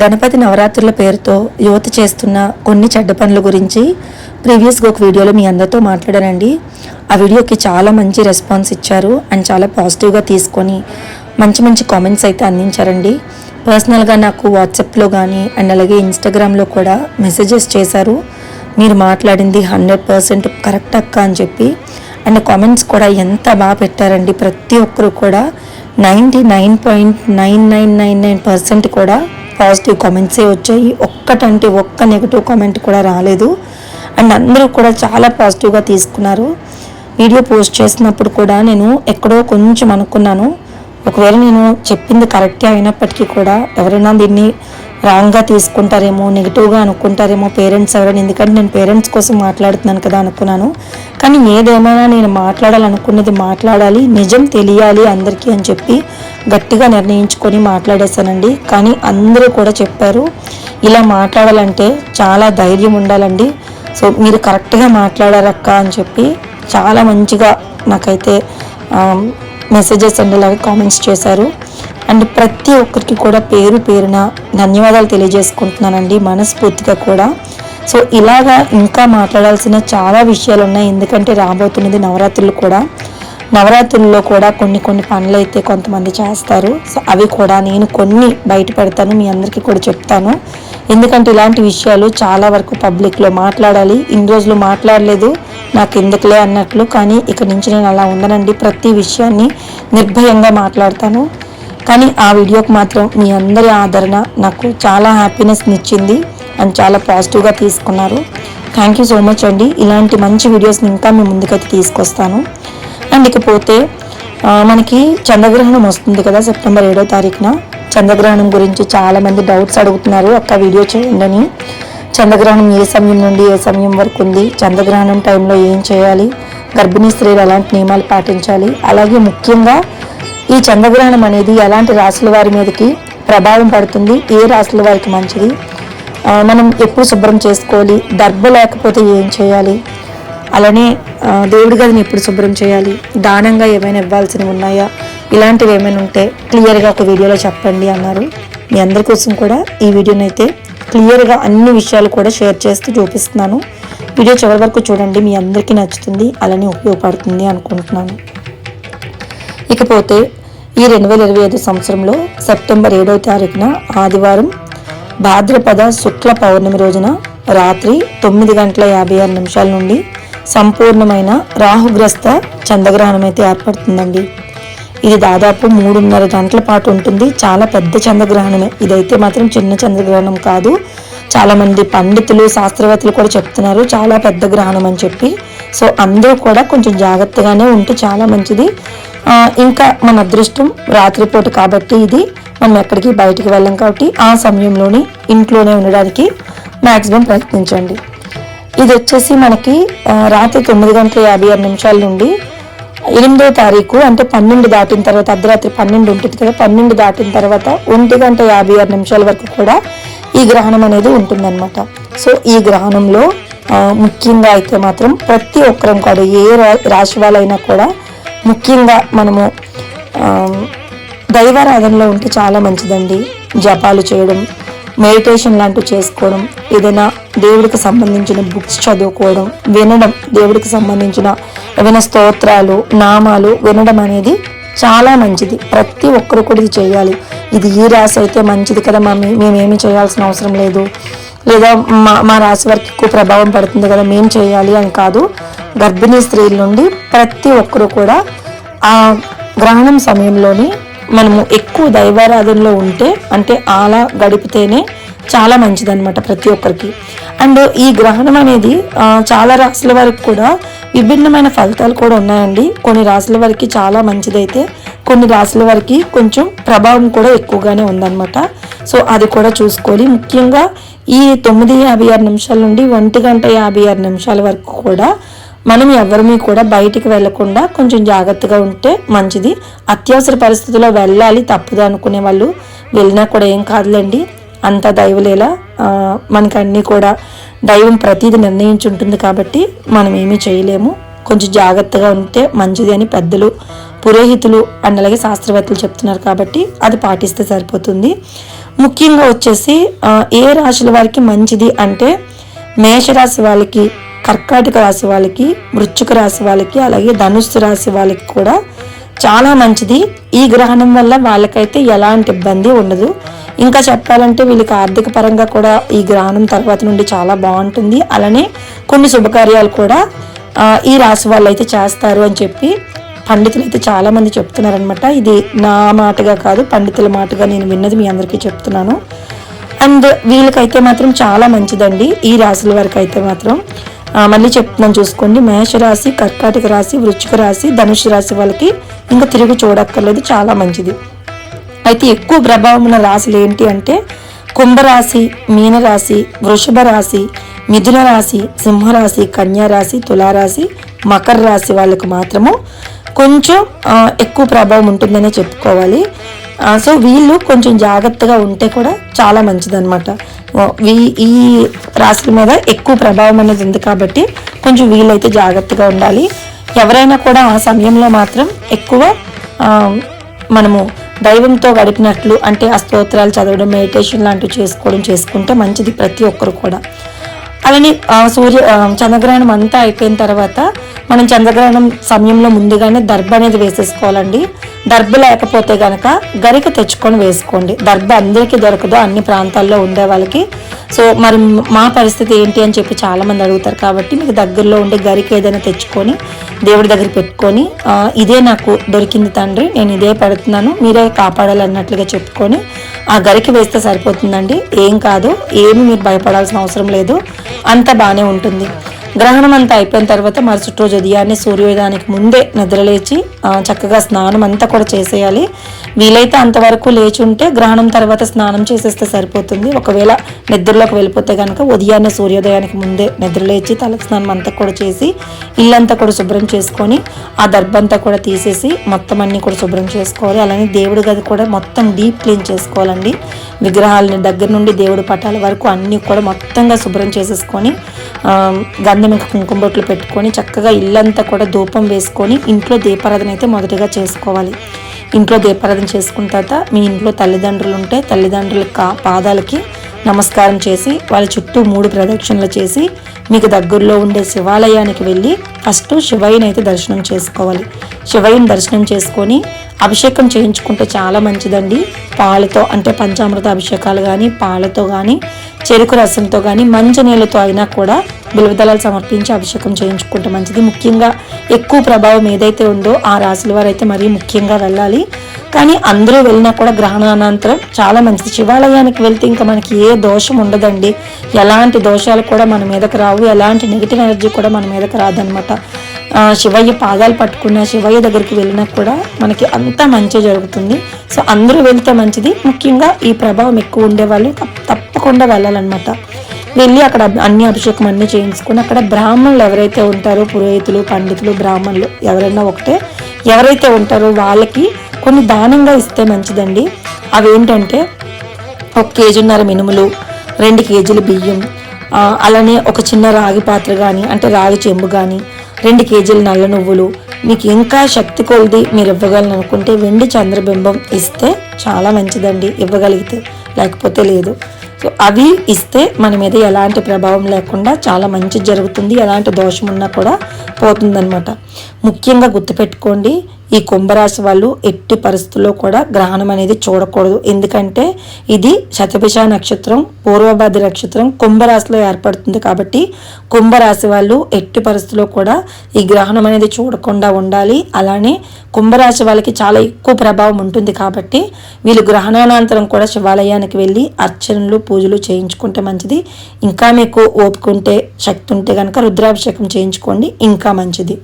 గణపతి నవరాత్రుల పేరుతో యువత చేస్తున్న కొన్ని చెడ్డ పనుల గురించి ప్రీవియస్గా ఒక వీడియోలో మీ అందరితో మాట్లాడానండి. ఆ వీడియోకి చాలా మంచి రెస్పాన్స్ ఇచ్చారు అండ్ చాలా పాజిటివ్గా తీసుకొని మంచి మంచి కామెంట్స్ అయితే అందించారండి. పర్సనల్గా నాకు వాట్సాప్లో కానీ అండ్ అలాగే ఇన్స్టాగ్రామ్లో కూడా మెసేజెస్ చేశారు. మీరు మాట్లాడింది హండ్రెడ్ పర్సెంట్ కరెక్ట్ అక్క అని చెప్పి అండ్ కామెంట్స్ కూడా ఎంత బాగా పెట్టారండి. ప్రతి ఒక్కరు కూడా ninety nine point nine nine nine nine percent కూడా పాజిటివ్ కామెంట్సే వచ్చాయి. ఒక్కటంటే ఒక్క నెగిటివ్ కామెంట్ కూడా రాలేదు. అండ్ అందరూ కూడా చాలా పాజిటివ్గా తీసుకున్నారు. వీడియో పోస్ట్ చేసినప్పుడు కూడా నేను ఎక్కడో కొంచెం అనుకున్నాను. ఒకవేళ నేను చెప్పింది కరెక్టే అయినప్పటికీ కూడా ఎవరైనా దీన్ని రాంగ్గా తీసుకుంటారేమో నెగిటివ్గా అనుకుంటారేమో పేరెంట్స్ ఎవరైనా ఎందుకంటే నేను పేరెంట్స్ కోసం మాట్లాడుతున్నాను కదా అనుకున్నాను. కానీ ఏదేమైనా నేను మాట్లాడాలనుకున్నది మాట్లాడాలి నిజం తెలియాలి అందరికీ అని చెప్పి గట్టిగా నిర్ణయించుకొని మాట్లాడేశానండి. కానీ అందరూ కూడా చెప్పారు ఇలా మాట్లాడాలంటే చాలా ధైర్యం ఉండాలండి. సో మీరు కరెక్ట్గా మాట్లాడారక్క అని చెప్పి చాలా మంచిగా నాకైతే మెసేజెస్ అండ్ అలాగే కామెంట్స్ చేశారు. అండ్ ప్రతి ఒక్కరికి కూడా పేరు పేరున ధన్యవాదాలు తెలియజేసుకుంటున్నానండి మనస్ఫూర్తిగా కూడా. సో ఇలాగా ఇంకా మాట్లాడాల్సిన చాలా విషయాలు ఉన్నాయి ఎందుకంటే రాబోతున్నది నవరాత్రులు కూడా. నవరాత్రుల్లో కూడా కొన్ని కొన్ని పనులు అయితే కొంతమంది చేస్తారు. సో అవి కూడా నేను కొన్ని బయట పెడతాను మీ అందరికీ కూడా చెప్తాను. ఎందుకంటే ఇలాంటి విషయాలు చాలా వరకు పబ్లిక్లో మాట్లాడాలి. ఇన్ని రోజులు మాట్లాడలేదు నాకు ఎందుకులే అన్నట్లు. కానీ ఇక నుంచి నేను అలా ఉండనండి. ప్రతి విషయాన్ని నిర్భయంగా మాట్లాడతాను. కానీ ఆ వీడియోకి మాత్రం మీ అందరి ఆదరణ నాకు చాలా హ్యాపీనెస్ని ఇచ్చింది అండ్ చాలా పాజిటివ్గా తీసుకున్నారు. థ్యాంక్ యూ సో మచ్ అండి. ఇలాంటి మంచి వీడియోస్ని ఇంకా మీ ముందుకైతే తీసుకొస్తాను. అండ్ ఇకపోతే మనకి చంద్రగ్రహణం వస్తుంది కదా సెప్టెంబర్ ఏడో తారీఖున. చంద్రగ్రహణం గురించి చాలామంది డౌట్స్ అడుగుతున్నారు. ఒక్క వీడియో చేయండి అని చంద్రగ్రహణం ఏ సమయం నుండి ఏ సమయం వరకు ఉంది? చంద్రగ్రహణం టైంలో ఏం చేయాలి? గర్భిణీ స్త్రీలు ఎలాంటి నియమాలు పాటించాలి? అలాగే ముఖ్యంగా ఈ చంద్రగ్రహణం అనేది ఎలాంటి రాసుల వారి మీదకి ప్రభావం పడుతుంది? ఏ రాసుల వారికి మంచిది? మనం ఎప్పుడు శుభ్రం చేసుకోవాలి? దర్భ లేకపోతే ఏం చేయాలి? అలానే దేవుడి గదిని ఎప్పుడు శుభ్రం చేయాలి? దానంగా ఏమైనా ఇవ్వాల్సినవి ఉన్నాయా? ఇలాంటివి ఏమైనా ఉంటే క్లియర్గా ఒక వీడియోలో చెప్పండి అన్నారు. మీ అందరి కోసం కూడా ఈ వీడియోనైతే అయితే క్లియర్గా అన్ని విషయాలు కూడా షేర్ చేస్తూ చూపిస్తున్నాను. వీడియో చివరి వరకు చూడండి మీ అందరికీ నచ్చుతుంది అలానే ఉపయోగపడుతుంది అనుకుంటున్నాను. ఇకపోతే ఈ రెండు వేల ఇరవై ఐదు సంవత్సరంలో సెప్టెంబర్ ఏడవ తారీఖున ఆదివారం భాద్రపద శుక్ల పౌర్ణమి రోజున రాత్రి తొమ్మిది గంటల యాభై ఆరు నిమిషాల నుండి సంపూర్ణమైన రాహుగ్రస్త చంద్రగ్రహణం అయితే ఏర్పడుతుందండి. ఇది దాదాపు మూడున్నర గంటల పాటు ఉంటుంది. చాలా పెద్ద చంద్రగ్రహణమే. ఇదైతే మాత్రం చిన్న చంద్రగ్రహణం కాదు. చాలామంది పండితులు శాస్త్రవేత్తలు కూడా చెప్తున్నారు చాలా పెద్ద గ్రహణం అని చెప్పి. సో అందరూ కూడా కొంచెం జాగ్రత్తగానే ఉంటే చాలా మంచిది. ఇంకా మన అదృష్టం రాత్రిపూట కాబట్టి ఇది. మనం ఎక్కడికి బయటికి వెళ్ళాం కాబట్టి ఆ సమయంలోనే ఇంట్లోనే ఉండడానికి మ్యాక్సిమం ప్రయత్నించండి. ఇది వచ్చేసి మనకి రాత్రి తొమ్మిది గంటల యాభై ఆరు నిమిషాల నుండి ఎనిమిదో తారీఖు అంటే పన్నెండు దాటిన తర్వాత అర్ధరాత్రి పన్నెండు ఉంటుంది కదా పన్నెండు దాటిన తర్వాత ఒంటి గంట యాభై ఆరు నిమిషాల వరకు కూడా ఈ గ్రహణం అనేది ఉంటుందన్నమాట. సో ఈ గ్రహణంలో ముఖ్యంగా అయితే మాత్రం ప్రతి ఒక్కరం కూడా ఏ రా- రాశి వాళ్ళైనా కూడా ముఖ్యంగా మనము దైవారాధనలో ఉంటే చాలా మంచిదండి. జపాలు చేయడం మెడిటేషన్ లాంటివి చేసుకోవడం ఏదైనా దేవుడికి సంబంధించిన బుక్స్ చదువుకోవడం వినడం దేవుడికి సంబంధించిన ఏవైనా స్తోత్రాలు నామాలు వినడం అనేది చాలా మంచిది. ప్రతి ఒక్కరు కూడా ఇది చేయాలి. ఇది ఈ రాశి అయితే మంచిది కదా మమ్మీ. మేమేమి చేయాల్సిన అవసరం లేదు. లేదా మా మా రాశి వారికి ఎక్కువ ప్రభావం పడుతుంది కదా మేము చేయాలి అని కాదు. గర్భిణీ స్త్రీల నుండి ప్రతి ఒక్కరు కూడా ఆ గ్రహణం సమయంలోని మనము ఎక్కువ దైవారాధనలో ఉంటే అంటే అలా గడిపితేనే చాలా మంచిదన్నమాట ప్రతి ఒక్కరికి. అండ్ ఈ గ్రహణం అనేది చాలా రాశుల వరకు కూడా విభిన్నమైన ఫలితాలు కూడా ఉన్నాయండి. కొన్ని రాశుల వరకు చాలా మంచిదైతే కొన్ని రాశుల వరకు కొంచెం ప్రభావం కూడా ఎక్కువగానే ఉందన్నమాట. సో అది కూడా చూసుకోవాలి. ముఖ్యంగా ఈ తొమ్మిది యాభై ఆరు నిమిషాల నుండి ఒంటి గంట యాభై ఆరు నిమిషాల వరకు కూడా మనం ఎవరిని కూడా బయటికి వెళ్ళకుండా కొంచెం జాగ్రత్తగా ఉంటే మంచిది. అత్యవసర పరిస్థితుల్లో వెళ్ళాలి తప్పుదనుకునే వాళ్ళు వెళ్ళినా కూడా ఏం కాదులేండి. అంత దైవలేలా మనకి అన్నీ కూడా దైవం ప్రతిదీ నిర్ణయించి ఉంటుంది కాబట్టి మనం ఏమీ చేయలేము. కొంచెం జాగ్రత్తగా ఉంటే మంచిది అని పెద్దలు పురోహితులు అండ్ అలాగే శాస్త్రవేత్తలు చెప్తున్నారు కాబట్టి అది పాటిస్తే సరిపోతుంది. ముఖ్యంగా వచ్చేసి ఏ రాశుల వారికి మంచిది అంటే మేషరాశి వాళ్ళకి కర్కాటక రాశి వాళ్ళకి వృశ్చిక రాశి వాళ్ళకి అలాగే ధనుస్సు రాశి వాళ్ళకి కూడా చాలా మంచిది. ఈ గ్రహణం వల్ల వాళ్ళకైతే ఎలాంటి ఇబ్బంది ఉండదు. ఇంకా చెప్పాలంటే వీళ్ళకి ఆర్థిక పరంగా కూడా ఈ గ్రహణం తర్వాత నుండి చాలా బాగుంటుంది. అలానే కొన్ని శుభకార్యాలు కూడా ఈ రాశి వాళ్ళు అయితే చేస్తారు అని చెప్పి పండితులు అయితే చాలామంది చెప్తున్నారనమాట ఇది నా మాటగా కాదు పండితుల మాటగా నేను విన్నది మీ అందరికీ చెప్తున్నాను. అండ్ వీళ్ళకైతే మాత్రం చాలా మంచిదండి ఈ రాశుల వరకు అయితే మాత్రం మళ్ళీ చెప్తున్నాను చూసుకోండి మేషరాశి కర్కాటక రాశి వృచ్చిక రాశి ధనుషు రాశి వాళ్ళకి ఇంకా తిరిగి చూడక్కర్లేదు చాలా మంచిది. అయితే ఎక్కువ ప్రభావం ఉన్న రాశులు ఏంటి అంటే కుంభరాశి మీనరాశి వృషభ రాశి మిథున రాశి సింహరాశి కన్యారాశి తులారాశి మకర రాశి వాళ్ళకు మాత్రము కొంచెం ఎక్కువ ప్రభావం ఉంటుందనే చెప్పుకోవాలి. సో వీళ్ళు కొంచెం జాగ్రత్తగా ఉంటే కూడా చాలా మంచిదన్నమాట. వీ ఈ రాశుల మీద ఎక్కువ ప్రభావం అనేది ఉంది కాబట్టి కొంచెం వీళ్ళైతే జాగ్రత్తగా ఉండాలి. ఎవరైనా కూడా ఆ సమయంలో మాత్రం ఎక్కువ మనము దైవంతో గడిపినట్లు అంటే ఆ స్తోత్రాలు చదవడం మెడిటేషన్ లాంటివి చేసుకోవడం చేసుకుంటే మంచిది ప్రతి ఒక్కరు కూడా. అలానే సూర్య చంద్రగ్రహణం అంతా అయిపోయిన తర్వాత మనం చంద్రగ్రహణం సమయంలో ముందుగానే దర్భ అనేది వేసేసుకోవాలండి. దర్భ లేకపోతే గనక గరిక తెచ్చుకొని వేసుకోండి. దర్భ అందరికీ దొరకదు అన్ని ప్రాంతాల్లో ఉండే వాళ్ళకి. సో మరి మా పరిస్థితి ఏంటి అని చెప్పి చాలా మంది అడుగుతారు కాబట్టి మీకు దగ్గరలో ఉండే గరిక ఏదైనా తెచ్చుకొని దేవుడి దగ్గర పెట్టుకొని ఇదే నాకు దొరికింది తండ్రి నేను ఇదే పెడుతున్నాను మీరే కాపాడాలన్నట్లుగా చెప్పుకొని ఆ గరికి వేస్తే సరిపోతుందండి. ఏం కాదు ఏమి మీరు భయపడాల్సిన అవసరం లేదు. అంత బాగానే ఉంటుంది. గ్రహణం అంతా అయిపోయిన తర్వాత మరుసటి రోజు ఉదయాన్నే సూర్యోదయానికి ముందే నిద్రలేచి చక్కగా స్నానం అంతా కూడా చేసేయాలి. వీలైతే అంతవరకు లేచి ఉంటే గ్రహణం తర్వాత స్నానం చేసేస్తే సరిపోతుంది. ఒకవేళ నిద్రలోకి వెళ్ళిపోతే కనుక ఉదయాన్నే సూర్యోదయానికి ముందే నిద్రలేచి తలకు స్నానం అంతా కూడా చేసి ఇల్లంతా కూడా శుభ్రం చేసుకొని ఆ దర్భంతా కూడా తీసేసి మొత్తం అన్ని కూడా శుభ్రం చేసుకోవాలి. అలానే దేవుడి గది కూడా మొత్తం డీప్ క్లీన్ చేసుకోవాలండి. విగ్రహాలని దగ్గర నుండి దేవుడి పటాల వరకు అన్నీ కూడా మొత్తంగా శుభ్రం చేసేసుకొని గంధం ఇంకా కుంకుమ బొట్లు పెట్టుకొని చక్కగా ఇల్లంతా కూడా ధూపం వేసుకొని ఇంట్లో దీపారాధన అయితే మొదటిగా చేసుకోవాలి. ఇంట్లో దీపారాధన చేసుకున్న తర్వాత మీ ఇంట్లో తల్లిదండ్రులు ఉంటే తల్లిదండ్రుల కా పాదాలకి నమస్కారం చేసి వాళ్ళ చుట్టూ మూడు ప్రదక్షిణలు చేసి మీకు దగ్గరలో ఉండే శివాలయానికి వెళ్ళి ఫస్ట్ శివయ్యని అయితే దర్శనం చేసుకోవాలి. శివయ్యని దర్శనం చేసుకొని అభిషేకం చేయించుకుంటే చాలా మంచిదండి. పాలతో అంటే పంచామృత అభిషేకాలు కానీ పాలతో కానీ చెరుకు రసంతో కానీ మంచి నీళ్ళతో అయినా కూడా బిలువదళాలు సమర్పించి అభిషేకం చేయించుకుంటే మంచిది. ముఖ్యంగా ఎక్కువ ప్రభావం ఏదైతే ఉందో ఆ రాశుల వారు అయితే మరీ ముఖ్యంగా వెళ్ళాలి. కానీ అందరూ వెళ్ళినా కూడా గ్రహణానంతరం చాలా మంచిది. శివాలయానికి వెళ్తే ఇంకా మనకి ఏ దోషం ఉండదండి. ఎలాంటి దోషాలు కూడా మన మీదకి రావు. ఎలాంటి నెగిటివ్ ఎనర్జీ కూడా మన మీదకి రాదనమాట. శివయ్య పాదాలు పట్టుకున్న శివయ్య దగ్గరికి వెళ్ళినా కూడా మనకి అంతా మంచి జరుగుతుంది. సో అందరూ వెళ్తే మంచిది. ముఖ్యంగా ఈ ప్రభావం ఎక్కువ ఉండేవాళ్ళు తప్ప- తప్పకుండా వెళ్ళాలన్నమాట. వెళ్ళి అక్కడ అన్ని అభిషేకం అన్ని చేయించుకొని అక్కడ బ్రాహ్మణులు ఎవరైతే ఉంటారో పురోహితులు పండితులు బ్రాహ్మణులు ఎవరైనా ఒకటే ఎవరైతే ఉంటారో వాళ్ళకి కొన్ని దానంగా ఇస్తే మంచిదండి. అవేంటంటే ఒక కేజీన్నర మినుములు రెండు కేజీలు బియ్యం అలానే ఒక చిన్న రాగి పాత్ర కానీ అంటే రాగి చెంబు కానీ రెండు కేజీలు నల్ల నువ్వులు. మీకు ఇంకా శక్తి కొలిది మీరు ఇవ్వగలను అనుకుంటే వెండి చంద్రబింబం ఇస్తే చాలా మంచిదండి ఇవ్వగలిగితే. లేకపోతే లేదు. సో అవి ఇస్తే మన మీద ఎలాంటి ప్రభావం లేకుండా చాలా మంచి జరుగుతుంది. ఎలాంటి దోషం ఉన్నా కూడా పోతుందన్నమాట. ముఖ్యంగా గుర్తుపెట్టుకోండి ఈ కుంభరాశి వాళ్ళు ఎట్టి పరిస్థితుల్లో కూడా గ్రహణం అనేది చూడకూడదు. ఎందుకంటే ఇది శతభిష నక్షత్రం పూర్వభాద్ర నక్షత్రం కుంభరాశిలో ఏర్పడుతుంది కాబట్టి కుంభరాశి వాళ్ళు ఎట్టి పరిస్థితుల్లో కూడా ఈ గ్రహణం అనేది చూడకుండా ఉండాలి. అలానే కుంభరాశి వాళ్ళకి చాలా ఎక్కువ ప్రభావం ఉంటుంది కాబట్టి వీళ్ళు గ్రహణానంతరం కూడా శివాలయానికి వెళ్ళి అర్చనలు పూజలు చేయించుకుంటే మంచిది. ఇంకా మీకు ఓపుకుంటే శక్తి ఉంటే కనుక రుద్రాభిషేకం చేయించుకోండి. ఇంకా మంచిది.